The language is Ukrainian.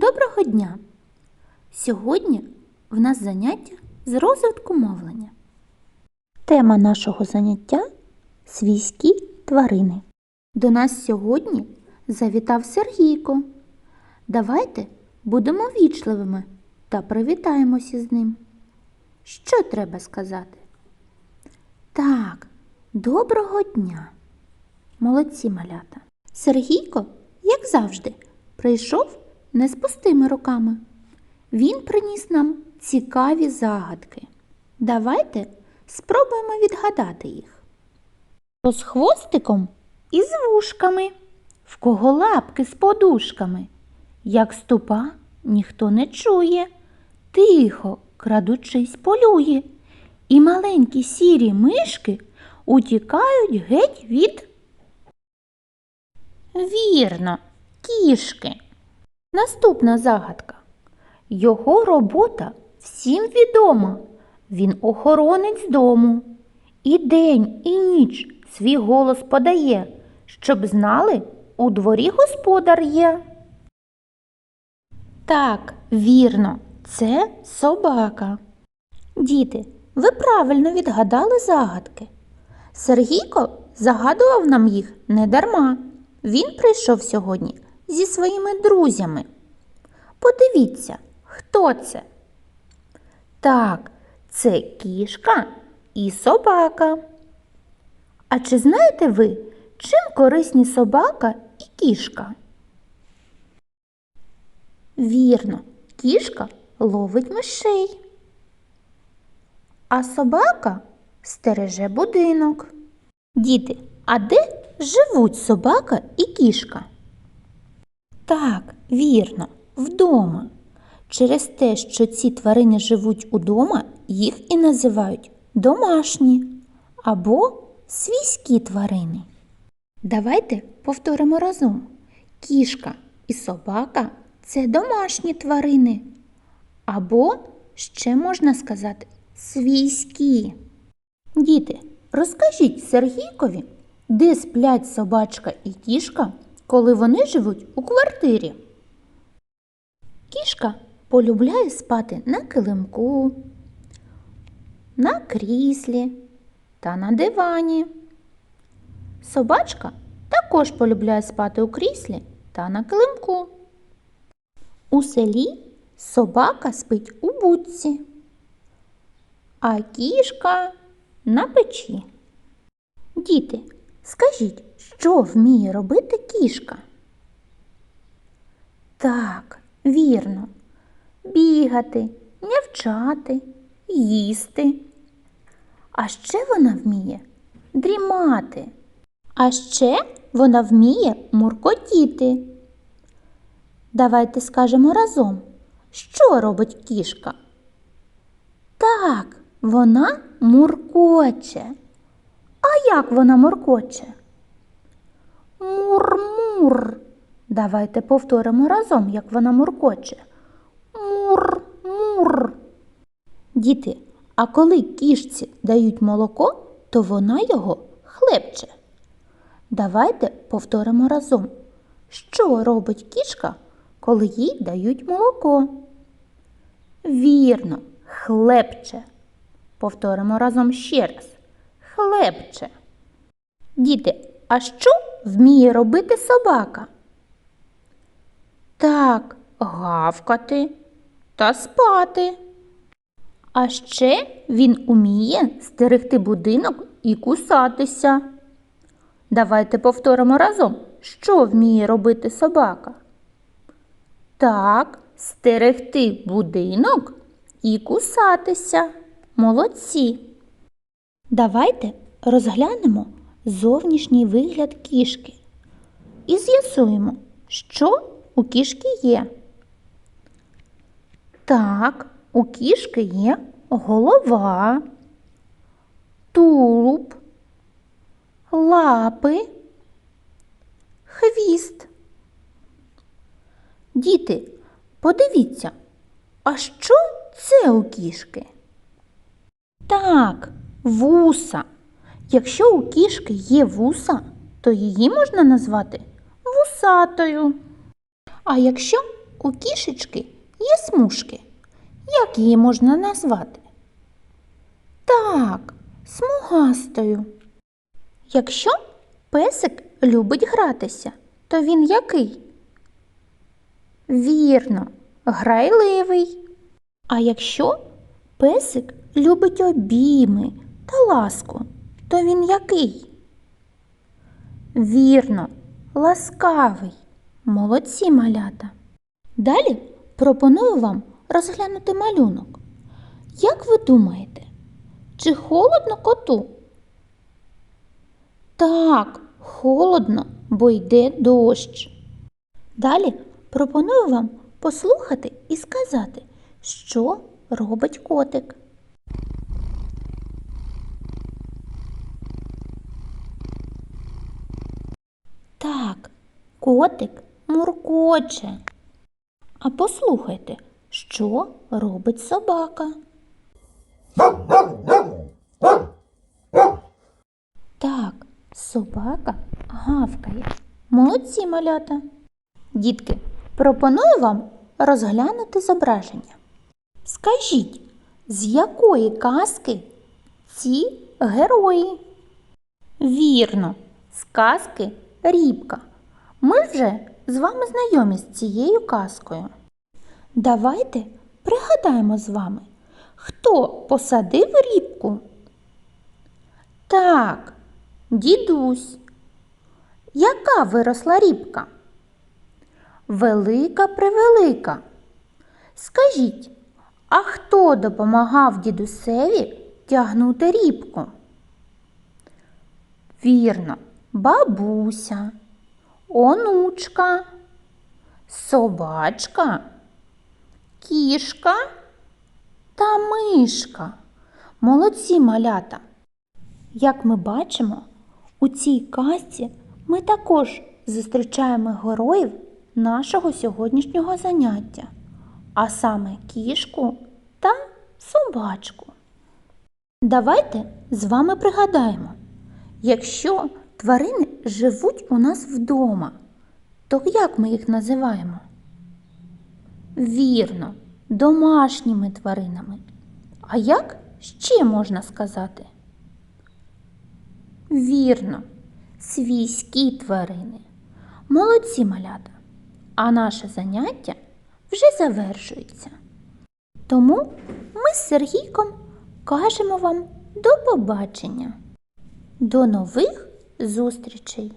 Доброго дня! Сьогодні в нас заняття з розвитку мовлення. Тема нашого заняття свійські тварини. До нас сьогодні завітав Сергійко. Давайте будемо вічливими та привітаємося з ним. Що треба сказати? Так, доброго дня! Молодці малята. Сергійко, як завжди, прийшов не з пустими руками. Він приніс нам цікаві загадки. Давайте спробуємо відгадати їх. Хто з хвостиком і з вушками, в кого лапки з подушками. Як ступа, ніхто не чує, тихо, крадучись, полює, і маленькі сірі мишки утікають геть від. Вірно, кішки. Наступна загадка. Його робота всім відома. Він охоронець дому. І день, і ніч свій голос подає, щоб знали, у дворі господар є. Так, вірно, це собака. Діти, ви правильно відгадали загадки. Сергійко загадував нам їх не дарма. Він прийшов сьогодні зі своїми друзями. Подивіться, хто це? Так, це кішка і собака. А чи знаєте ви, чим корисні собака і кішка? Вірно, кішка ловить мишей, а собака стереже будинок. Діти, а де живуть собака і кішка? Так, вірно, вдома. Через те, що ці тварини живуть удома, їх і називають домашні або свійські тварини. Давайте повторимо разом. Кішка і собака це домашні тварини. Або ще можна сказати свійські. Діти, розкажіть Сергійкові, де сплять собачка і кішка, коли вони живуть у квартирі. Кішка полюбляє спати на килимку, на кріслі та на дивані. Собачка також полюбляє спати у кріслі та на килимку. У селі собака спить у будці, а кішка на печі. Діти, скажіть, що вміє робити кішка? Так, вірно, бігати, нявчати, їсти. А ще вона вміє дрімати. А ще вона вміє муркотіти. Давайте скажемо разом, що робить кішка? Так, вона муркоче. А як вона муркоче? Мур-мур. Давайте повторимо разом, як вона муркоче. Мур-мур. Діти, а коли кішці дають молоко, то вона його хлебче. Давайте повторимо разом, що робить кішка, коли їй дають молоко. Вірно, хлебче. Повторимо разом ще раз. Хлебче. Діти, а що вміє робити собака? Так, гавкати та спати. А ще він уміє стерегти будинок і кусатися. Давайте повторимо разом, що вміє робити собака. Так, стерегти будинок і кусатися. Молодці. Давайте розглянемо зовнішній вигляд кішки і з'ясуємо, що у кішки є. Так, у кішки є голова, тулуб, лапи, хвіст. Діти, подивіться, а що це у кішки? Так, вуса. Якщо у кішки є вуса, то її можна назвати вусатою. А якщо у кішечки є смужки. Як її можна назвати? Так, смугастою. Якщо песик любить гратися, то він який? Вірно, грайливий. А якщо песик любить обійми та ласку, то він який? Вірно, ласкавий. Молодці малята. Далі пропоную вам розглянути малюнок. Як ви думаєте, чи холодно коту? Так, холодно, бо йде дощ. Далі пропоную вам послухати і сказати, що робить котик. Так, котик муркоче. А послухайте, що робить собака. Так, собака гавкає. Молодці малята. Дітки, пропоную вам розглянути зображення. Скажіть, з якої казки ці герої? Вірно, з казки Рібка. Ми вже з вами знайомі з цією казкою. Давайте пригадаємо з вами, хто посадив рібку? Так, дідусь. Яка виросла рібка? Велика превелика. Скажіть, а хто допомагав дідусеві тягнути рібку? Вірно, бабуся, онучка, собачка, кішка та мишка. Молодці малята. Як ми бачимо, у цій казці ми також зустрічаємо героїв нашого сьогоднішнього заняття, а саме кішку та собачку. Давайте з вами пригадаємо, якщо тварини живуть у нас вдома, то як ми їх називаємо? Вірно, домашніми тваринами. А як ще можна сказати? Вірно, свійські тварини. Молодці малята. А наше заняття вже завершується. Тому ми з Сергійком кажемо вам до побачення. До нових зустрічей!